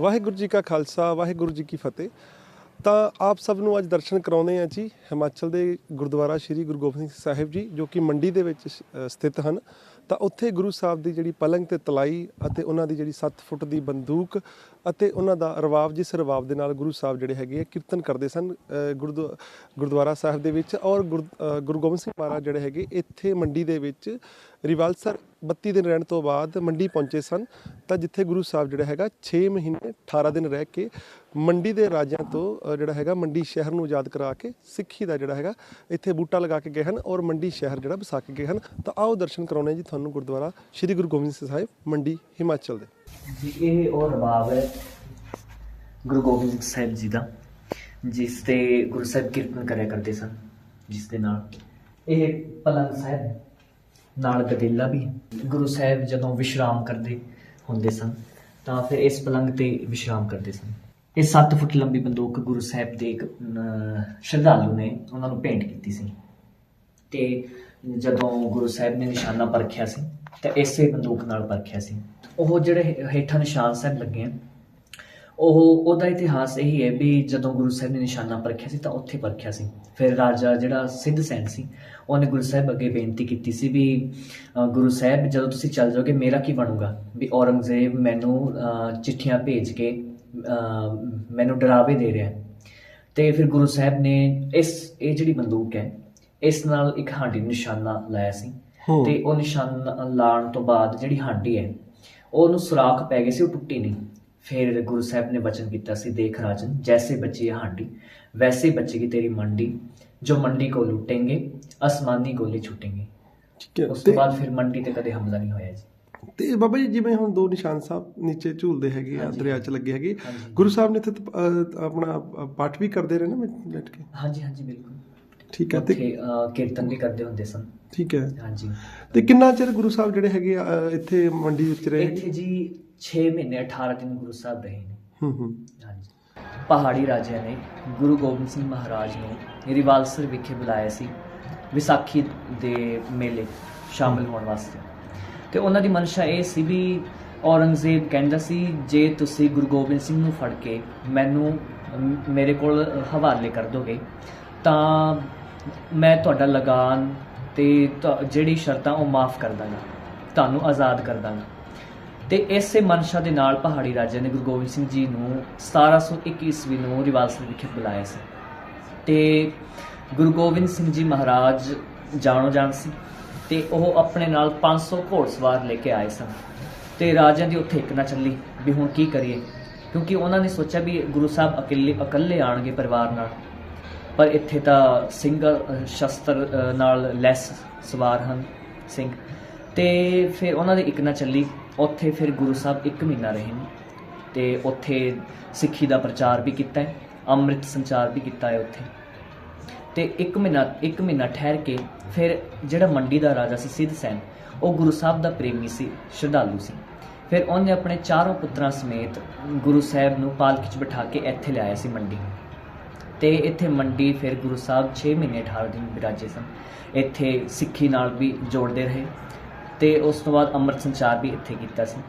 ਵਾਹਿਗੁਰੂ ਜੀ ਕਾ ਖਾਲਸਾ, ਵਾਹਿਗੁਰੂ ਜੀ ਕੀ ਫਤਿਹ। ਤਾਂ ਆਪ ਸਭ ਨੂੰ ਅੱਜ ਦਰਸ਼ਨ ਕਰਾਉਂਦੇ ਆ ਜੀ ਹਿਮਾਚਲ ਦੇ ਗੁਰਦੁਆਰਾ ਸ੍ਰੀ ਗੁਰੂ ਗੋਬਿੰਦ ਸਿੰਘ ਸਾਹਿਬ ਜੀ, ਜੋ ਕਿ ਮੰਡੀ ਦੇ ਵਿੱਚ ਸਥਿਤ ਹਨ। ਤਾਂ ਉੱਥੇ ਗੁਰੂ ਸਾਹਿਬ ਦੀ ਜਿਹੜੀ ਪਲੰਗ ਤੇ ਤਲਾਈ ਅਤੇ ਉਹਨਾਂ ਦੀ ਜਿਹੜੀ 7 ਫੁੱਟ ਦੀ ਬੰਦੂਕ ਅਤੇ ਉਹਨਾਂ ਦਾ ਰਵਾਬ ਜਿਸ ਰਵਾਬ ਦੇ ਨਾਲ ਗੁਰੂ ਸਾਹਿਬ ਜਿਹੜੇ ਹੈਗੇ ਆ ਕੀਰਤਨ ਕਰਦੇ ਸਨ ਅ, ਗੁਰਦੁਆਰਾ ਸਾਹਿਬ ਦੇ ਵਿੱਚ ਔਰ ਗੁਰ- ਗੁਰੂ ਗੋਬਿੰਦ ਸਿੰਘ ਮਹਾਰਾਜ ਜਿਹੜੇ ਹੈਗੇ ਇੱਥੇ ਮੰਡੀ ਦੇ ਵਿੱਚ ਰਿਵਾਲਸਰ 32 ਦਿਨ ਰਹਿਣ ਤੋਂ ਬਾਅਦ ਮੰਡੀ ਪਹੁੰਚੇ ਸਨ। ਤਾਂ ਜਿੱਥੇ ਗੁਰੂ ਸਾਹਿਬ ਜਿਹੜਾ ਹੈਗਾ 6 ਮਹੀਨੇ 18 ਦਿਨ ਰਹਿ ਕੇ ਮੰਡੀ ਦੇ ਰਾਜਿਆਂ ਤੋਂ ਜਿਹੜਾ ਹੈਗਾ ਮੰਡੀ ਸ਼ਹਿਰ ਨੂੰ ਆਜ਼ਾਦ ਕਰਾ ਕੇ ਸਿੱਖੀ ਦਾ ਜਿਹੜਾ ਹੈਗਾ ਇੱਥੇ ਬੂਟਾ ਲਗਾ ਕੇ ਗਏ ਹਨ ਔਰ ਮੰਡੀ ਸ਼ਹਿਰ ਜਿਹੜਾ ਵਸਾ ਕੇ ਗਏ ਹਨ। ਤਾਂ ਆਓ ਦਰਸ਼ਨ ਕਰਾਉਣੇ ਜੀ ਤੁਹਾਨੂੰ ਗੁਰਦੁਆਰਾ ਸ੍ਰੀ ਗੁਰੂ ਗੋਬਿੰਦ ਸਿੰਘ ਸਾਹਿਬ, ਮੰਡੀ, ਹਿਮਾਚਲ ਦੇ। ਜੀ, ਇਹ ਉਹ ਰਬਾਬ ਹੈ ਗੁਰੂ ਗੋਬਿੰਦ ਸਿੰਘ ਸਾਹਿਬ ਜੀ ਦਾ, ਜਿਸ ਤੇ ਗੁਰੂ ਸਾਹਿਬ ਕੀਰਤਨ ਕਰਿਆ ਕਰਦੇ ਸਨ, ਜਿਸ ਦੇ ਨਾਲ। ਇਹ ਪਲੰਗ ਸਾਹਿਬ ਨਾਲ ਗਦੇਲਾ ਵੀ ਗੁਰੂ ਸਾਹਿਬ ਜਦੋਂ ਵਿਸ਼ਰਾਮ ਕਰਦੇ ਹੁੰਦੇ ਸਨ, ਤਾਂ ਫਿਰ ਇਸ ਪਲੰਗ ਤੇ ਵਿਸ਼ਰਾਮ ਕਰਦੇ ਸਨ। ਇਹ 7 ਫੁੱਟ ਲੰਬੀ ਬੰਦੂਕ ਗੁਰੂ ਸਾਹਿਬ ਦੇ ਇੱਕ ਸ਼ਰਧਾਲੂ ਨੇ ਉਹਨਾਂ ਨੂੰ ਭੇਂਟ ਕੀਤੀ ਸੀ। ਤੇ ਜਦੋਂ ਗੁਰੂ ਸਾਹਿਬ ਨੇ ਨਿਸ਼ਾਨਾ ਪਰਖਿਆ ਸੀ ਤਾਂ ਇਸੇ ਬੰਦੂਕ ਨਾਲ ਪਰਖਿਆ ਸੀ। ਉਹ ਜਿਹੜੇ ਹੇਠਾਂ ਨਿਸ਼ਾਨ ਸਾਹਿਬ ਲੱਗੇ ਆ, ਉਹ, ਉਹਦਾ ਇਤਿਹਾਸ ਇਹੀ ਹੈ ਵੀ ਜਦੋਂ ਗੁਰੂ ਸਾਹਿਬ ਨੇ ਨਿਸ਼ਾਨਾ ਪਰਖਿਆ ਸੀ ਤਾਂ ਉੱਥੇ ਪਰਖਿਆ ਸੀ। ਫਿਰ ਰਾਜਾ ਜਿਹੜਾ ਸਿੱਧ ਸੈਨ ਸੀ, ਉਹਨੇ ਗੁਰੂ ਸਾਹਿਬ ਅੱਗੇ ਬੇਨਤੀ ਕੀਤੀ ਸੀ ਵੀ ਗੁਰੂ ਸਾਹਿਬ ਜਦੋਂ ਤੁਸੀਂ ਚੱਲ ਜਾਓਗੇ ਮੇਰਾ ਕੀ ਬਣੂਗਾ? ਵੀ ਔਰੰਗਜ਼ੇਬ ਮੈਨੂੰ ਚਿੱਠੀਆਂ ਭੇਜ ਕੇ ਮੈਨੂੰ ਡਰਾਵੇ ਦੇ ਰਿਹਾ। ਹੈ। ਤੇ ਫਿਰ ਗੁਰੂ ਸਾਹਿਬ ਨੇ ਇਸ, ਇਹ ਜਿਹੜੀ ਬੰਦੂਕ ਹੈ ਇਸ ਨਾਲ ਇੱਕ ਹਾਂਡੀ ਨਿਸ਼ਾਨਾ ਲਾਇਆ ਸੀ। ਤੇ ਉਹ ਨਿਸ਼ਾਨਾ ਲਾਉਣ ਤੋਂ ਬਾਅਦ ਜਿਹੜੀ ਹਾਂਡੀ ਹੈ ਉਹਨੂੰ ਸੁਰਾਖ ਪੈ ਗਏ ਸੀ ਉਹ ਟੁੱਟੀ ਨਹੀਂ ਫਿਰ ਗੁਰੂ ਸਾਹਿਬ ਨੇ ਵਚਨ ਕੀਤਾ ਸੀ ਦੇਖ ਰਾਜਨ ਜੈਸੇ ਬੱਚੀ ਹਾਂਡੀ ਵੈਸੇ ਬਚੇਗੀ ਤੇਰੀ ਮੰਡੀ ਜੋ ਮੰਡੀ ਕੋ ਲੁੱਟेंगे ਅਸਮਾਨੀ ਗੋਲੇ ਛੁੱਟेंगे ਠੀਕ ਹੈ ਉਸ ਤੋਂ ਬਾਅਦ ਫਿਰ ਮੰਡੀ ਤੇ ਕਦੇ ਹਮਲਾ ਨਹੀਂ ਹੋਇਆ ਜੀ ਤੇ ਬਾਬਾ ਜੀ ਜਿਵੇਂ ਹੁਣ ਦੋ ਨਿਸ਼ਾਨ ਸਾਹਿਬ ਨੀਚੇ ਝੂਲਦੇ ਹੈਗੇ ਆ। ਦਰਿਆ 'ਚ ਲੱਗੇ ਹੈਗੇ। ਗੁਰੂ ਸਾਹਿਬ ਨੇ ਇੱਥੇ ਆਪਣਾ ਪਾਠ ਵੀ ਕਰਦੇ ਰਹੇ ਨਾ ਬੈਠ ਕੇ ਹਾਂਜੀ ਹਾਂਜੀ ਬਿਲਕੁਲ ਠੀਕ ਹੈ ਤੇ ਉੱਥੇ ਕੀਰਤਨ ਵੀ ਕਰਦੇ ਹੁੰਦੇ ਸਨ। ਠੀਕ ਹੈ। ਹਾਂਜੀ। ਤੇ ਕਿੰਨਾ ਚਿਰ ਗੁਰੂ ਸਾਹਿਬ ਜਿਹੜੇ ਹੈਗੇ ਆ ਅ, ਇੱਥੇ ਮੰਡੀ ਵਿੱਚ ਰਹੇ? ਇੱਥੇ ਜੀ 6 ਮਹੀਨੇ 18 ਦਿਨ ਗੁਰੂ ਸਾਹਿਬ ਰਹੇ ਨੇ। ਹੂੰ ਹੂੰ। ਹਾਂਜੀ। ਪਹਾੜੀ ਰਾਜਿਆਂ ਨੇ ਗੁਰੂ ਗੋਬਿੰਦ ਸਿੰਘ ਮਹਾਰਾਜ ਨੂੰ ਰਿਵਾਲਸਰ ਵਿਖੇ ਬੁਲਾਇਆ ਸੀ ਵਿਸਾਖੀ ਦੇ ਮੇਲੇ ਸ਼ਾਮਲ ਹੋਣ ਵਾਸਤੇ। ਤੇ ਉਹਨਾਂ ਦੀ ਮਨਸ਼ਾ ਇਹ ਸੀ ਵੀ ਔਰੰਗਜ਼ੇਬ ਕਹਿੰਦਾ ਸੀ ਜੇ ਤੁਸੀਂ ਗੁਰੂ ਗੋਬਿੰਦ ਸਿੰਘ ਨੂੰ ਫੜ ਕੇ ਮੈਨੂੰ ਅਮ, ਮੇਰੇ ਕੋਲ ਹਵਾਲੇ ਕਰ ਦੋਗੇ ਤਾਂ ਮੈਂ ਤੁਹਾਡਾ ਲਗਾਨ ਤੇ ਤੁਹਾ- ਜਿਹੜੀ ਸ਼ਰਤਾਂ ਉਹ ਮਾਫ ਕਰ ਦਾਂਗਾ, ਤੁਹਾਨੂੰ ਆਜ਼ਾਦ ਕਰ ਦਾਂਗਾ। ਤੇ ਇਸੇ ਮਨਸ਼ਾ ਦੇ ਨਾਲ ਪਹਾੜੀ ਰਾਜਿਆਂ ਨੇ ਗੁਰੂ ਗੋਬਿੰਦ ਸਿੰਘ ਜੀ ਨੂੰ 1721 ਈਸਵੀ ਨੂੰ ਰਿਵਾਲਸਰ ਵਿਖੇ ਬੁਲਾਇਆ ਸੀ। ਤੇ ਗੁਰੂ ਗੋਬਿੰਦ ਸਿੰਘ ਜੀ ਮਹਾਰਾਜ ਜਾਣੋ ਜਾਣ ਸੀ ਤੇ ਉਹ ਆਪਣੇ ਨਾਲ 500 ਘੋੜਸਵਾਰ ਲੈ ਕੇ ਆਏ ਸਨ। ਤੇ ਰਾਜਿਆਂ ਦੀ ਉੱਥੇ ਇੱਕ ਨਾ ਚੱਲੀ ਵੀ ਹੁਣ ਕੀ ਕਰੀਏ? ਕਿਉਂਕਿ ਉਹਨਾਂ ਨੇ ਸੋਚਿਆ ਵੀ ਗੁਰੂ ਸਾਹਿਬ ਇਕੱਲੇ ਇਕੱਲੇ ਆਣਗੇ ਪਰਿਵਾਰ ਨਾਲ। ਪਰ ਇੱਥੇ ਤਾਂ ਸਿੰਘ ਸ਼ਸਤਰ ਨਾਲ ਲੈਸ ਸਵਾਰ ਹਨ ਸਿੰਘ। ਤੇ ਫਿਰ ਉਹਨਾਂ ਦੀ ਇੱਕ ਨਾ ਚੱਲੀ। ਉੱਥੇ ਫਿਰ ਗੁਰੂ ਸਾਹਿਬ ਇੱਕ ਮਹੀਨਾ ਰਹੇ ਨੇ। ਤੇ ਉੱਥੇ ਸਿੱਖੀ ਦਾ ਪ੍ਰਚਾਰ ਵੀ ਕੀਤਾ ਹੈ, ਅੰਮ੍ਰਿਤ ਸੰਚਾਰ ਵੀ ਕੀਤਾ ਹੈ ਉੱਥੇ। ਤੇ ਇੱਕ ਮਹੀਨਾ ਇੱਕ ਮਹੀਨਾ ਠਹਿਰ ਕੇ ਫਿਰ ਜਿਹੜਾ ਮੰਡੀ ਦਾ ਰਾਜਾ ਸੀ, ਸਿੱਧ ਸੈਨ, ਉਹ ਗੁਰੂ ਸਾਹਿਬ ਦਾ ਪ੍ਰੇਮੀ ਸੀ, ਸ਼ਰਧਾਲੂ ਸੀ। ਫਿਰ ਉਹਨੇ ਆਪਣੇ ਚਾਰੋਂ ਪੁੱਤਰਾਂ ਸਮੇਤ ਗੁਰੂ ਸਾਹਿਬ ਨੂੰ ਪਾਲਕੀ 'ਚ ਬਿਠਾ ਕੇ ਇੱਥੇ ਲਿਆਇਆ ਸੀ ਮੰਡੀ। ਤੇ ਇੱਥੇ ਮੰਡੀ ਫਿਰ ਗੁਰੂ ਸਾਹਿਬ 6 ਮਹੀਨੇ 18 ਦਿਨ ਬਿਰਾਜੇ ਸਨ। ਇੱਥੇ ਸਿੱਖੀ ਨਾਲ ਵੀ ਜੋੜਦੇ ਰਹੇ ਤੇ ਉਸ ਤੋਂ ਬਾਅਦ ਅੰਮ੍ਰਿਤ ਸੰਚਾਰ ਵੀ ਇੱਥੇ ਕੀਤਾ ਸੀ।